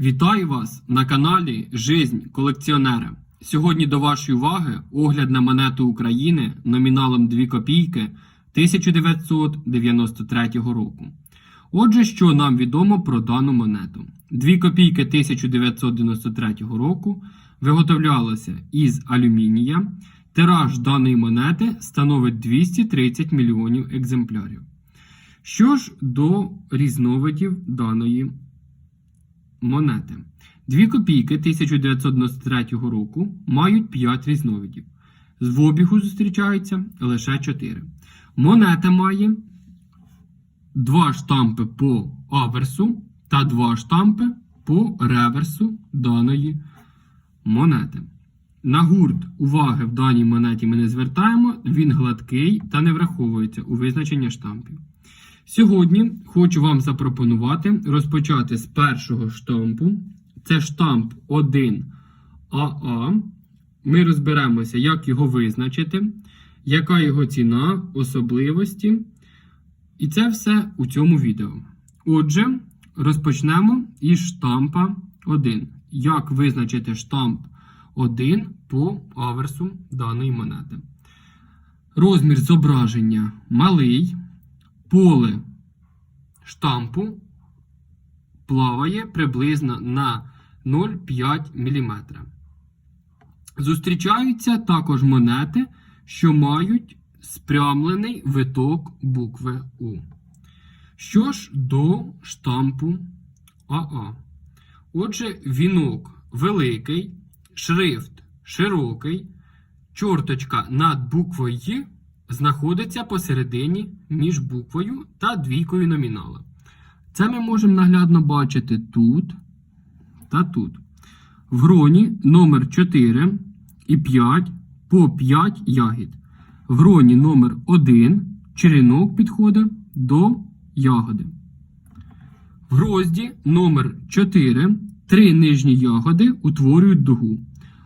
Вітаю вас на каналі Жизнь колекціонера. Сьогодні до вашої уваги огляд на монету України номіналом 2 копійки 1993 року. Отже, що нам відомо про дану монету? 2 копійки 1993 року виготовлялося із алюмінія. Тираж даної монети становить 230 мільйонів екземплярів. Що ж до різновидів даної монети. Дві копійки 1993 року мають 5 різновидів. В обігу зустрічаються лише 4. Монета має 2 штампи по аверсу та 2 штампи по реверсу даної монети. На гурт уваги в даній монеті ми не звертаємо, він гладкий та не враховується у визначенні штампів. Сьогодні хочу вам запропонувати розпочати з першого штампу. Це штамп 1АА. Ми розберемося, як його визначити, яка його ціна, особливості. І це все у цьому відео. Отже, розпочнемо із штампа 1. Як визначити штамп 1 по аверсу даної монети. Розмір зображення малий. Поле штампу плаває приблизно на 0,5 мм. Зустрічаються також монети, що мають спрямлений виток букви У. Що ж до штампу АА. Отже, вінок великий, шрифт широкий, чорточка над буквою «Й» знаходиться посередині між буквою та двійкою номінала. Це ми можемо наглядно бачити тут та тут. В гроні номер 4 і 5 по 5 ягід. В гроні номер 1 черенок підходить до ягоди. В грозді номер 4 три нижні ягоди утворюють дугу.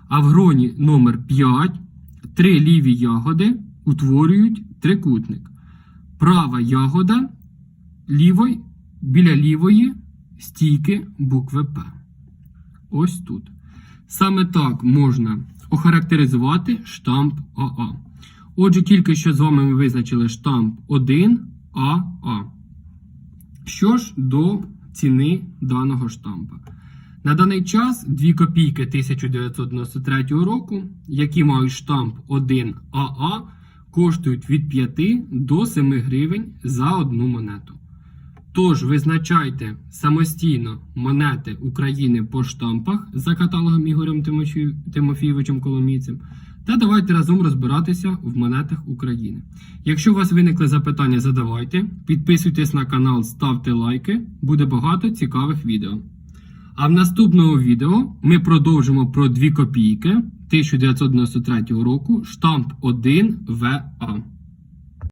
А в гроні номер 5 три ліві ягоди утворюють трикутник. Права ягода лівої, біля лівої стійки букви П. Ось тут. Саме так можна охарактеризувати штамп АА. Отже, тільки що з вами ми визначили штамп 1АА. Що ж до ціни даного штампа? На даний час 2 копійки 1993 року, які мають штамп 1АА, коштують від 5 до 7 гривень за одну монету. Тож визначайте самостійно монети України по штампах за каталогом Ігорем Тимофій- Тимофійовичем Коломійцем. Та давайте разом розбиратися в монетах України. Якщо у вас виникли запитання, задавайте. Підписуйтесь на канал, ставте лайки, буде багато цікавих відео. А в наступному відео ми продовжимо про 2 копійки 1993 року штамп 1 ВА.